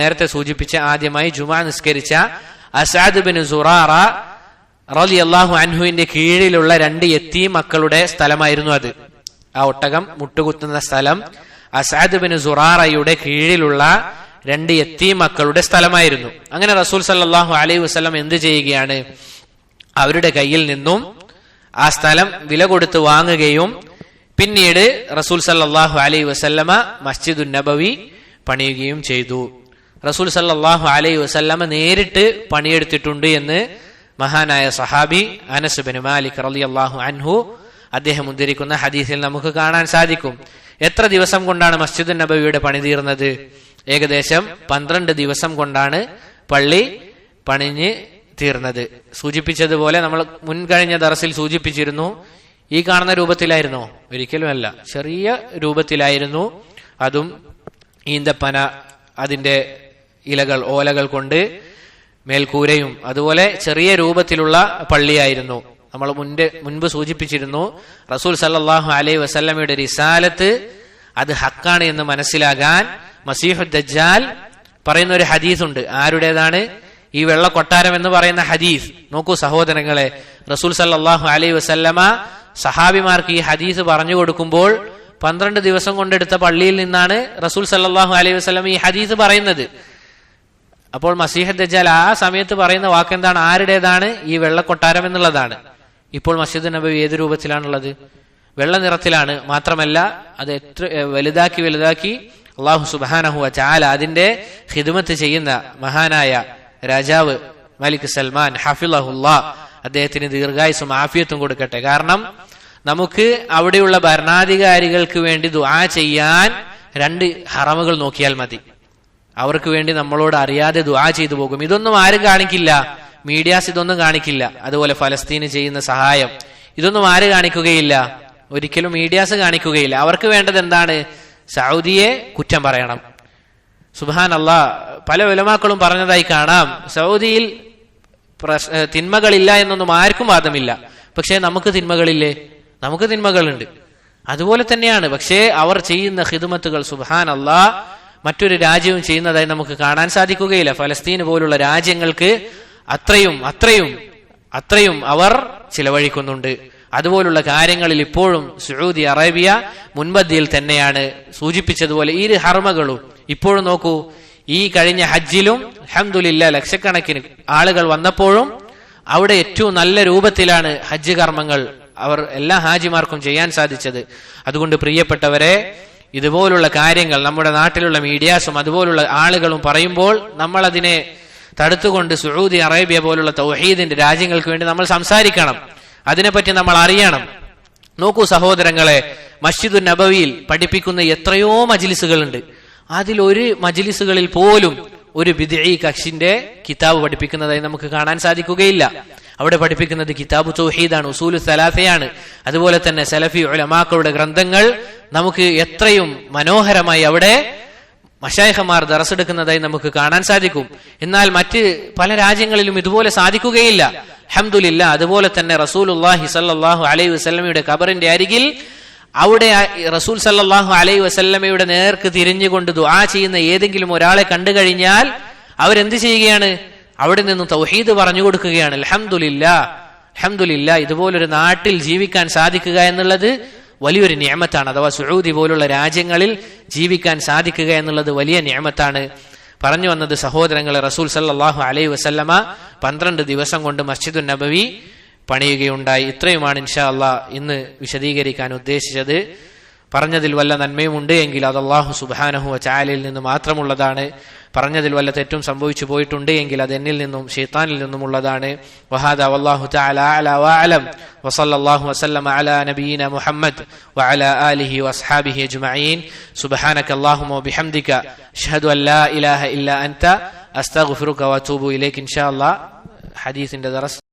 നേരത്തെ സൂചിപ്പിച്ച ആദ്യമായി ജുമാ നിസ്കരിച്ച അസാദ് ബിൻ സുറാറ റലി അള്ളാഹു അൻഹുവിന്റെ കീഴിലുള്ള രണ്ട് എത്തി മക്കളുടെ സ്ഥലമായിരുന്നു അത്. ആ ഒട്ടകം മുട്ടുകുത്തുന്ന സ്ഥലം അസാദ് ബിൻ സുറാറയുടെ കീഴിലുള്ള രണ്ട് എത്തി മക്കളുടെ സ്ഥലമായിരുന്നു. അങ്ങനെ റസൂൽ സല്ലാഹു അലൈഹി വസ്ലം എന്ത് ചെയ്യുകയാണ്? അവരുടെ കയ്യിൽ നിന്നും ആ സ്ഥലം വില കൊടുത്ത് വാങ്ങുകയും പിന്നീട് റസൂൽ സല്ലാഹു അലൈഹി വസല്ലമ മസ്ജിദുൻ നബവി പണിയുകയും ചെയ്തു. റസൂൽ സല്ലാഹു അലൈഹി വസല്ലമ നേരിട്ട് പണിയെടുത്തിട്ടുണ്ട് എന്ന് മഹാനായ സഹാബി അനസ് ബിൻ മാലിക് റലി അള്ളാഹു അൻഹു അദ്ദേഹം ഉദ്ധരിക്കുന്ന ഹദീസിൽ നമുക്ക് കാണാൻ സാധിക്കും. എത്ര ദിവസം കൊണ്ടാണ് മസ്ജിദ് നബവിയുടെ പണി തീർന്നത്? ഏകദേശം പന്ത്രണ്ട് ദിവസം കൊണ്ടാണ് പള്ളി പണിഞ്ഞ് തീർന്നത്. സൂചിപ്പിച്ചതുപോലെ നമ്മൾ മുൻകഴിഞ്ഞ ദറസിൽ സൂചിപ്പിച്ചിരുന്നു ഈ കാണുന്ന രൂപത്തിലായിരുന്നോ? ഒരിക്കലുമല്ല ചെറിയ രൂപത്തിലായിരുന്നു. അതും ഈന്തപ്പന അതിന്റെ ഇലകൾ ഓലകൾ കൊണ്ട് മേൽക്കൂരയും അതുപോലെ ചെറിയ രൂപത്തിലുള്ള പള്ളിയായിരുന്നു. നമ്മൾ മുൻപ് മുൻപ് സൂചിപ്പിച്ചിരുന്നു റസൂൽ സല്ലാഹു അലൈഹി വസല്ലമയുടെ റിസാലത്ത് അത് ഹക്കാണ് എന്ന് മനസ്സിലാകാൻ മസീഹു ദജ്ജാൽ പറയുന്ന ഒരു ഹദീസ് ഉണ്ട് ആരുടേതാണ്? ഈ വെള്ള കൊട്ടാരം എന്ന് പറയുന്ന ഹദീസ്. നോക്കൂ സഹോദരങ്ങളെ റസൂൽ സല്ലാഹു അലൈഹി വസല്ലമ സഹാബിമാർക്ക് ഈ ഹദീസ് പറഞ്ഞു കൊടുക്കുമ്പോൾ പന്ത്രണ്ട് ദിവസം കൊണ്ടെടുത്ത പള്ളിയിൽ നിന്നാണ് റസൂൽ സല്ലാഹു അലൈഹി വസ്ലം ഈ ഹദീസ് പറയുന്നത്. അപ്പോൾ മസീഹ് ദജാൽ ആ സമയത്ത് പറയുന്ന വാക്കെന്താണ്? ആരുടേതാണ്? ഈ വെള്ളക്കൊട്ടാരം എന്നുള്ളതാണ്. ഇപ്പോൾ മസ്ജിദ് നബി ഏത് രൂപത്തിലാണുള്ളത്? വെള്ള നിറത്തിലാണ് മാത്രമല്ല അത് എത്ര വലുതാക്കി വലുതാക്കി അള്ളാഹു സുബാനഹു ചാല അതിന്റെ ഹിദ്മത്ത് ചെയ്യുന്ന മഹാനായ രാജാവ് മലിക് സൽമാൻ ഹഫിളഹുല്ലാ അദ്ദേഹത്തിന് ദീർഘായുസും ആഫിയത്തും കൊടുക്കട്ടെ. കാരണം നമുക്ക് അവിടെയുള്ള ഭരണാധികാരികൾക്ക് വേണ്ടി ദുആ ചെയ്യാൻ രണ്ട് ഹറമുകൾ നോക്കിയാൽ മതി. അവർക്ക് വേണ്ടി നമ്മളോട് അറിയാതെ ദുആ ചെയ്തു പോകും. ഇതൊന്നും ആരും കാണിക്കില്ല. മീഡിയാസ് ഇതൊന്നും കാണിക്കില്ല. അതുപോലെ ഫലസ്തീന് ചെയ്യുന്ന സഹായം. ഇതൊന്നും ആര് കാണിക്കുകയില്ല. ഒരിക്കലും മീഡിയാസ് കാണിക്കുകയില്ല. അവർക്ക് വേണ്ടത് എന്താണ്? സൗദിയെ കുറ്റം പറയണം. സുബാൻ അള്ളാ പല വിലമാക്കളും പറഞ്ഞതായി കാണാം. സൗദിയിൽ തിന്മകളില്ല എന്നൊന്നും ആർക്കും വാദമില്ല. പക്ഷേ നമുക്ക് തിന്മകളില്ലേ? നമുക്ക് തിന്മകളുണ്ട്. അതുപോലെ തന്നെയാണ്. പക്ഷേ അവർ ചെയ്യുന്ന ഹിദുമത്തുകൾ സുബാൻ അള്ളാ മറ്റൊരു രാജ്യവും ചെയ്യുന്നതായി നമുക്ക് കാണാൻ സാധിക്കുകയില്ല. ഫലസ്തീന് പോലുള്ള രാജ്യങ്ങൾക്ക് അത്രയും അത്രയും അത്രയും അവർ ചിലവഴിക്കുന്നുണ്ട്. അതുപോലുള്ള കാര്യങ്ങളിൽ ഇപ്പോഴും സൗദി അറേബ്യ മുൻപന്തിയിൽ തന്നെയാണ് സൂചിപ്പിച്ചതുപോലെ ഈ ഹർമകളും ഇപ്പോഴും നോക്കൂ ഈ കഴിഞ്ഞ ഹജ്ജിലും അഹമ്മദില്ല ലക്ഷക്കണക്കിന് ആളുകൾ വന്നപ്പോഴും അവിടെ ഏറ്റവും നല്ല രൂപത്തിലാണ് ഹജ്ജ് കർമ്മങ്ങൾ അവർ എല്ലാ ഹാജിമാർക്കും ചെയ്യാൻ സാധിച്ചത്. അതുകൊണ്ട് പ്രിയപ്പെട്ടവരെ ഇതുപോലുള്ള കാര്യങ്ങൾ നമ്മുടെ നാട്ടിലുള്ള മീഡിയാസും അതുപോലുള്ള ആളുകളും പറയുമ്പോൾ നമ്മൾ അതിനെ തടുത്തുകൊണ്ട് സൗദി അറേബ്യ പോലുള്ള തൗഹീദിന്റെ രാജ്യങ്ങൾക്ക് വേണ്ടി നമ്മൾ സംസാരിക്കണം. അതിനെപ്പറ്റി നമ്മൾ അറിയണം. നോക്കൂ സഹോദരങ്ങളെ മസ്ജിദുൻ നബവിയിൽ പഠിപ്പിക്കുന്ന എത്രയോ മജിലിസുകളുണ്ട്. ഒരു മജിലിസുകളിൽ പോലും ഒരു ബിദഈ കക്ഷിന്റെ കിതാബ് പഠിപ്പിക്കുന്നതായി നമുക്ക് കാണാൻ സാധിക്കുകയില്ല. അവിടെ പഠിപ്പിക്കുന്നത് കിതാബു തൗഹീദാണ് ഉസൂലു സലാഫയാണ്. അതുപോലെ തന്നെ സലഫി ഉലമാക്കളുടെ ഗ്രന്ഥങ്ങൾ നമുക്ക് എത്രയും മനോഹരമായി അവിടെ മഷായഹമാർ ദറസെടുക്കുന്നതായി നമുക്ക് കാണാൻ സാധിക്കും. എന്നാൽ മറ്റ് പല രാജ്യങ്ങളിലും ഇതുപോലെ സാധിക്കുകയില്ല. ഹംദുലില്ല അതുപോലെ തന്നെ റസൂലുല്ലാഹി സല്ലാഹു അലൈഹി വസ്ലമയുടെ ഖബറിന്റെ അരികിൽ അവിടെ റസൂൽ സല്ലാഹു അലൈഹി വസ്ല്ലമയുടെ നേർക്ക് തിരിഞ്ഞുകൊണ്ട് ദുആ ചെയ്യുന്ന ഏതെങ്കിലും ഒരാളെ കണ്ടു കഴിഞ്ഞാൽ അവരെന്ത് ചെയ്യുകയാണ്? അവിടെ നിന്ന് തൗഹീദ് പറഞ്ഞു കൊടുക്കുകയാണ്. അലഹമുല്ല അലഹമുല്ല ഇതുപോലൊരു നാട്ടിൽ ജീവിക്കാൻ സാധിക്കുക എന്നുള്ളത് വലിയൊരു നിയമത്താണ്. അഥവാ സുഹൂദി പോലുള്ള രാജ്യങ്ങളിൽ ജീവിക്കാൻ സാധിക്കുക എന്നുള്ളത് വലിയ നിയമത്താണ്. പറഞ്ഞു വന്നത് സഹോദരങ്ങളെ റസൂൽ സല്ലാഹു അലൈ വസല്ലമ പന്ത്രണ്ട് ദിവസം കൊണ്ട് മസ്ജിദുൻ നബവി പണിയുകയുണ്ടായി. ഇത്രയുമാണ് ഇൻഷാ അള്ളാ ഇന്ന് വിശദീകരിക്കാൻ ഉദ്ദേശിച്ചത്. പറഞ്ഞതിൽ വല്ല നന്മയുമുണ്ട് എങ്കിൽ അത് അള്ളാഹു സുബാനഹു ചായലിൽ നിന്ന് മാത്രമുള്ളതാണ്. പറഞ്ഞതിൽ വല്ല തെറ്റും സംഭവിച്ചു പോയിട്ടുണ്ട് എങ്കിൽ അത് എന്നിൽ നിന്നും ഷെയ്ത്താനിൽ നിന്നുമുള്ളതാണ് വഹാദ വല്ലാഹു തആല അല വഅലം. വസല്ലല്ലാഹു നബീന അലാ മുഹമ്മദ് വഅലാ ആലിഹി വസ്ഹാബിഹി അജ്മഈൻ. സുബ്ഹാനക അല്ലാഹുമ്മ വബിഹംദിക. ഷഹദു അല്ലാ ഇലാഹ ഇല്ല അൻത. അസ്തഗ്ഫിറുക വഅതൂബു ഇലൈക ഇൻഷാ അല്ലാഹ്. ഹദീസിന്റെ ദറസ്